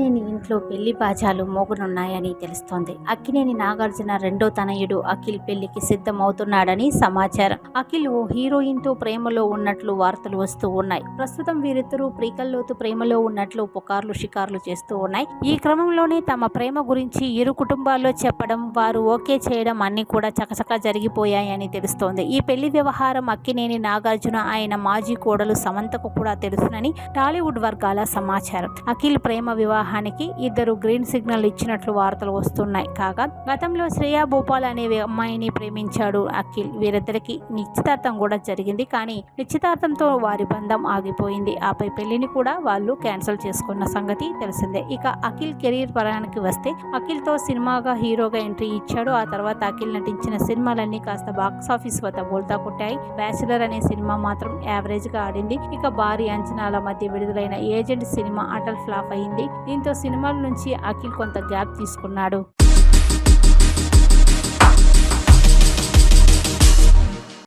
ఇంట్లో పెళ్ళి బాజాలు మోగనున్నాయని తెలుస్తోంది. అక్కినేని నాగార్జున రెండో తనయుడు అఖిల్ పెళ్ళికి సిద్ధమవుతున్నాడని సమాచారం. అఖిల్ ఓ హీరోయిన్తో ప్రేమలో ఉన్నట్లు వార్తలు వస్తూ ఉన్నాయి. ప్రస్తుతం వీరిద్దరూ ప్రీకల్లోతు ప్రేమలో ఉన్నట్లు పుకార్లు షికార్లు చేస్తూ ఉన్నాయి. ఈ క్రమంలోనే తమ ప్రేమ గురించి ఇరు కుటుంబాల్లో చెప్పడం వారు ఓకే చేయడం అన్ని కూడా చకచకా జరిగిపోయాయని తెలుస్తోంది. ఈ పెళ్ళి వ్యవహారం అక్కినేని నాగార్జున ఆయన మాజీ కోడలు సమంతకు కూడా తెలుసునని టాలీవుడ్ వర్గాల సమాచారం. అఖిల్ ప్రేమ వివాహ వివాహానికి ఇద్దరు గ్రీన్ సిగ్నల్ ఇచ్చినట్లు వార్తలు వస్తున్నాయి. కాగా గతంలో శ్రేయా భూపాల్ అనే అమ్మాయిని ప్రేమించాడు అఖిల్. వీరిద్దరికి నిశ్చితార్థం కూడా జరిగింది. కానీ నిశ్చితార్థంతో వారి బంధం ఆగిపోయింది. ఆపై పెళ్ళిని కూడా వాళ్ళు క్యాన్సిల్ చేసుకున్న సంగతి తెలిసిందే. ఇక అఖిల్ కెరీర్ పరానికి వస్తే అఖిల్తో సినిమాగా హీరోగా ఎంట్రీ ఇచ్చాడు. ఆ తర్వాత అఖిల్ నటించిన సినిమాలన్నీ కాస్త బాక్స్ ఆఫీస్ వద్ద బోల్తా కొట్టాయి. బ్యాచిలర్ అనే సినిమా మాత్రం యావరేజ్గా ఆడింది. ఇక భారీ అంచనాల మధ్య విడుదలైన ఏజెంట్ సినిమా అటల్ ఫ్లాప్ అయింది. దీంతో సినిమాల నుంచి అఖిల్ కొంత గ్యాప్ తీసుకున్నాడు.